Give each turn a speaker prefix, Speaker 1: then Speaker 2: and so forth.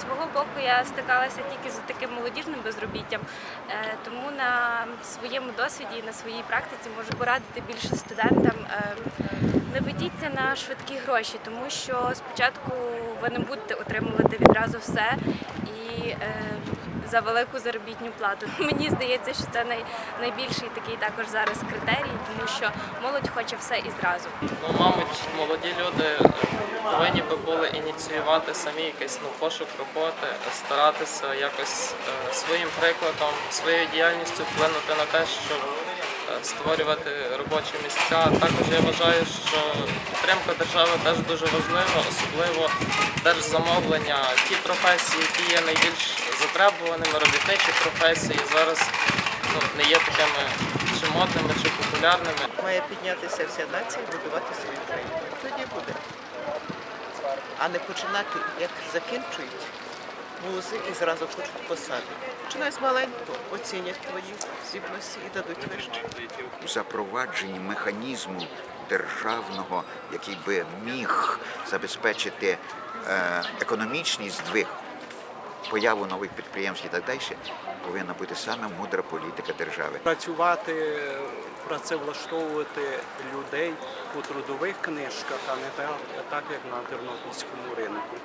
Speaker 1: Свого боку я стикалася тільки з таким молодіжним безробіттям, Е, тому на своєму досвіді і на своїй практиці можу порадити більше студентам. е, Не ведіться на швидкі гроші, тому що спочатку ви не будете отримувати відразу все і е, за велику заробітну плату. Мені здається, що це най, найбільший такий також зараз критерій, тому що молодь хоче все і зразу.
Speaker 2: Ну, мабуть, молоді люди е, повинні би були ініціювати самі якийсь ну, пошук роботи, старатися якось е, своїм прикладом, своєю діяльністю вплинути на те, щоб е, створювати робочі місця. Також я вважаю, що підтримка держави теж дуже важлива, особливо держзамовлення. Ті професії, які є найбільш затребуваними, робітничі професії, зараз ну, не є такими чи модними, чи популярними.
Speaker 3: Має піднятися вся нація і будувати свою країну. Тоді буде. А не починати, як закінчують вузи і зразу хочуть посади. Починай з маленького, оцінять твої здібності і дадуть вище.
Speaker 4: запровадженні механізму державного, який би міг забезпечити е, економічний здвиг, появу нових підприємств і так далі, повинна бути саме мудра політика держави.
Speaker 5: працювати, працевлаштовувати людей у трудових книжках, а не так, так як на тернопільському ринку.